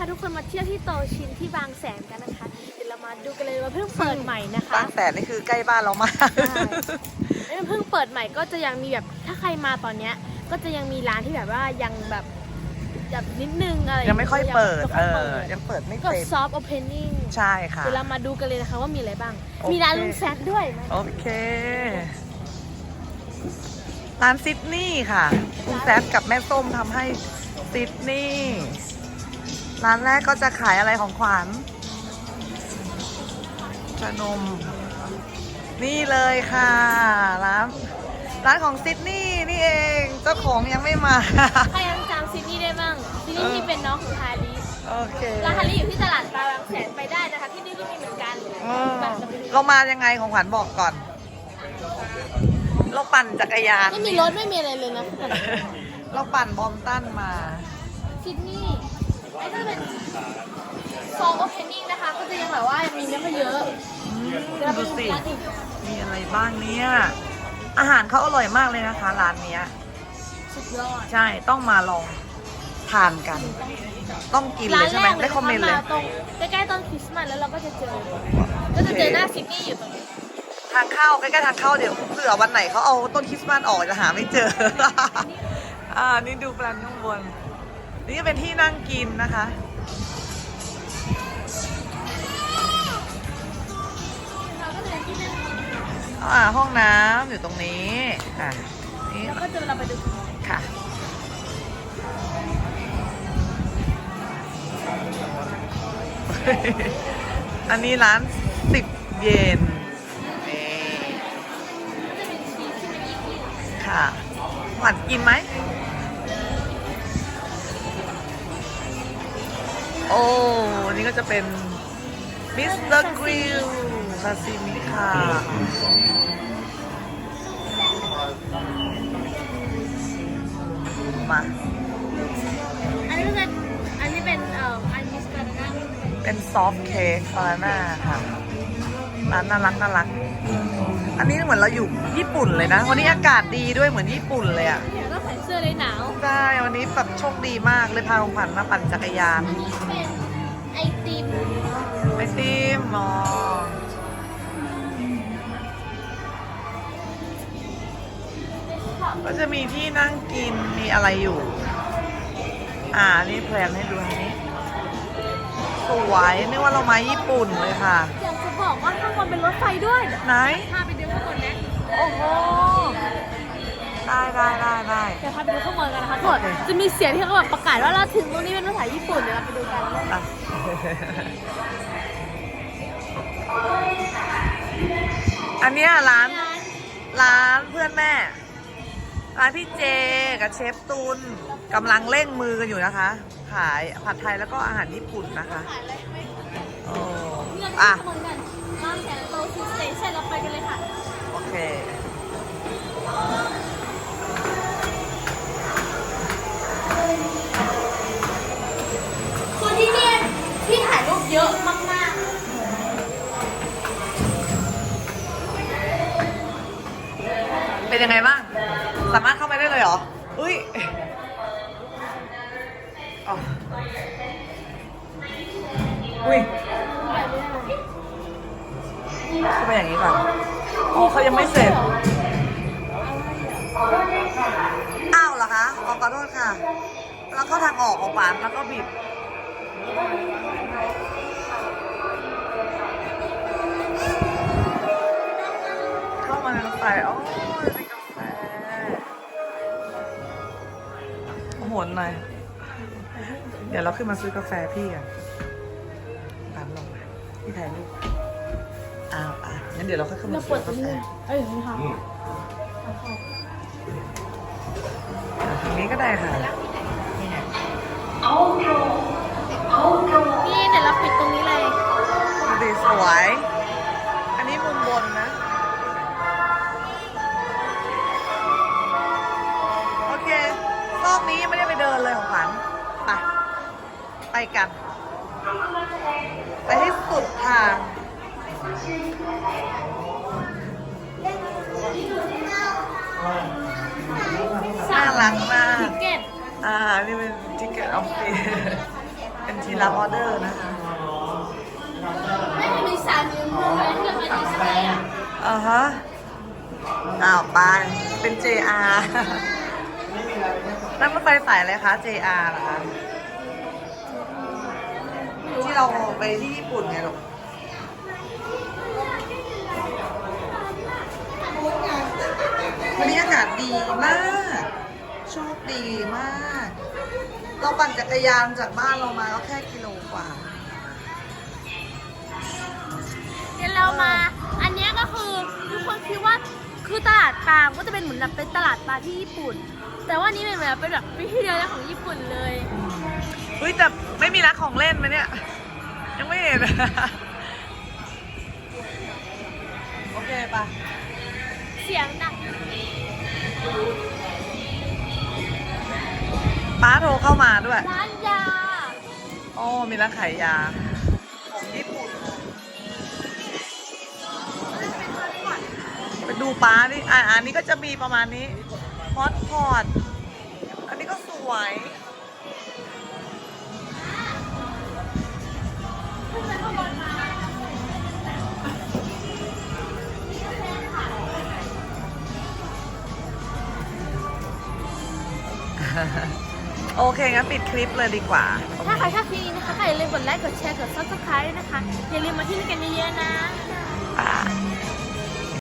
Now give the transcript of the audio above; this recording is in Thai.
าทุกคนมาเที่ยวที่โตชินที่บางแสนกันนะคะ เดี๋ยวเรามาดูกันเลยว่าเพิ่งเปิดใหม่นะคะบางแสนนี่คือใกล้บ้านเรามากใช่แล้วเพิ่งเปิดใหม่ก็จะยังมีแบบถ้าใครมาตอนเนี้ย ก็จะยังมีร้านที่แบบว่ายังแบบแบบนิดนึงอะไรยังไม่ค่อยเปิดยังเอไม่ค่อยอเปิดยังเปิดไม่ก็เต็มซอฟต์โอเพนนิ่งใช่ค่ะเดี๋ยวเรามาดูกันเลยนะคะว่ามีอะไรบ้างโอเคมีร้านลุงแซดด้วยไหมโอเคร้านซิดนีย์ค่ะคุณแซดกับแม่ส้มทำให้ซิดนีย์ ร้านแรกก็จะขายอะไรของขวัญชานม นี่เลยค่ะ ร้านร้านของซิดนีย์นี่เองเจ้าของยังไม่มา ใครยังจำซิดนีย์ได้บ้างซิดนีย์ที่เป็นน้องของฮาริโอเคร้านฮาริอยู่ที่ตลาดปลาบางแสนไปได้นะคะที่นี่ก็มีเหมือนกันเออแบบเราไปดูเรามายังไงของขวัญบอกก่อน เราปั่นจักรยาน ไม่มีรถไม่มีอะไรเลยนะ เราปั่นบอมตันมาซิดนีย์ ไอ้ก็เป็นซองโอเพนนิ่งนะคะ ก็จะยังแบบว่ายังมีไม่ค่อยเยอะเดี๋ยวเราไปดูดูสิ ร้านอื่นมีอะไรบ้างเนี่ย อาหารเขาอร่อยมากเลยนะคะ ร้านเนี้ย สุดยอดใช่ ต้องมาลองทานกัน ต้องกินเลยใช่ไหมร้านแรกได้คอมเมนต์เลยาตรงใกล้ๆต้นคริสต์มาสแล้วเราก็จะเจอ ก็จะเจอหน้าซิดนีย์อยู่ตรงนี้ทางเข้าใกล้ๆทางเข้าเดี๋ยวเผื่อวันไหนเขาเอาต้นคริสต์มาสออกจะหาไม่เจอ อ่า นี่ดูแปลนข้างบน นี่ก็เป็นที่นั่งกินนะคะ อ่าห้องน้ำอยู่ตรงนี้อ่านี่แล้วก็จะเราไปดูค่ะ อันนี้ร้านสิบเยนนี่ค่ะหวานกินไหม โอ้นี่ก็จะเป็นมิสเตอร์กริลซาซิมิค่ะมาอันนี้ก็จะอันนี้เป็นเอ่ออันนี้สตาร์ด้าเป็นซอฟต์เค้กบานาน่าค่ะร้านน่ารักน่ารัก อันนี้เหมือนเราอยู่ญี่ปุ่นเลยนะ วันนี้อากาศดีด้วยเหมือนญี่ปุ่นเลยอะ เนี่ยก็ใส่เสื้อเลยหนาวใช่วันนี้แบบโชคดีมากเลยพาของขวัญมาปั่นจักรยานอันนี้เป็นไอติมไอติมอ๋อก็จะมีที่นั่งกินมีอะไรอยู่ อ่า นี่แพลนให้ดูทางนี้ สวยนึกว่าเรามาญี่ปุ่นเลยค่ะ อยากจะบอกว่าข้างบนเป็นรถไฟด้วย ไหน พาไปดูข้างบนนะ โอ้โห ได้ได้ได้ได้เดี๋ยวพาไปดูข้างบนกันนะคะทุกคนจะมีเสียงที่เขาแบบประกาศว่าเราถึงตรงนี้เป็นภาษาญี่ปุ่นเดี๋ยวเราไปดูกันอะอันเนี้ยร้านร้านเพื่อนแม่ ร้านพี่เจกับเชฟตุลกำลังเร่งมือกันอยู่นะคะ ขายผัดไทยแล้วก็อาหารญี่ปุ่นนะคะขายอะไรไม่โอ้เรื่องอะข้างบนกันบางแสนโตคือสเตชันเราไปกันเลยค่ะ โอเค เป็นยังไงบ้าง สามารถเข้าไปได้เลยเหรอ อุ้ยอุ้ยเข้าไปอย่างนี้ก่อนอ๋อเขายังไม่เสร็จ อ้าวเหรอคะออกขอโทษค่ะ แล้วเข้าทางออกของปานแล้วก็บิด ขึ้นมาซื้อกาแฟพี่กันตามลงมาพี่ถ่ายรูปอ้าวอะงั้นเดี๋ยวเราค่อยขึ้นๆมาเราซื้เปิอดกาแฟนี่เอ้ยนี่ค่ะอะตรงนี้ก็ได้ค่ะนี่ กัน ไปให้สุดทางน่ารักมากทิเก็ตอ่า นี่เป็นทิกเก็ตออฟฟิศเป็นที่รับออเดอร์นะคะไม่มีสามนิ้วมือที่เราไปดีไซน์อะอ่าฮะอ้าวไปเป็น JR นั่งรถไฟสายอะไรคะ JR เหรอคะ ที่เราไปที่ญี่ปุ่นไงลูกวันนี้อากาศดีมาก โชคดีมาก เราปั่นจักรยานจากบ้านเรามาก็แค่กิโลกว่าเดี๋ยวเรามา อันเนี้ยก็คือทุกคนคิดว่าคือตลาดปลาก็จะเป็นเหมือนแบบเป็นตลาดปลาที่ญี่ปุ่น แต่ว่านี้เป็นแบบเป็นแบบเป็นที่เดียวของญี่ปุ่นเลยเฮ้ยแต่ไม่มีร้านของเล่นไหมเนี่ยยังไม่เห็น โอเคปะเสียงดังป้าโทรเข้ามาด้วย ร้านยาโอ้มีร้านขายยา ของญี่ปุ่น ไปดูป้าดิอ่าอันนี้ก็จะมีประมาณนี้ฮอตพอตอันนี้ก็สวย โอเค งั้นปิดคลิปเลยดีกว่า ถ้าใครชอบคลิปนี้นะคะก็อย่าลืมกดไลค์ กดแชร์ กด subscribe ด้วยนะคะ อย่าลืมมาที่นี่กันเยอะๆนะอ่า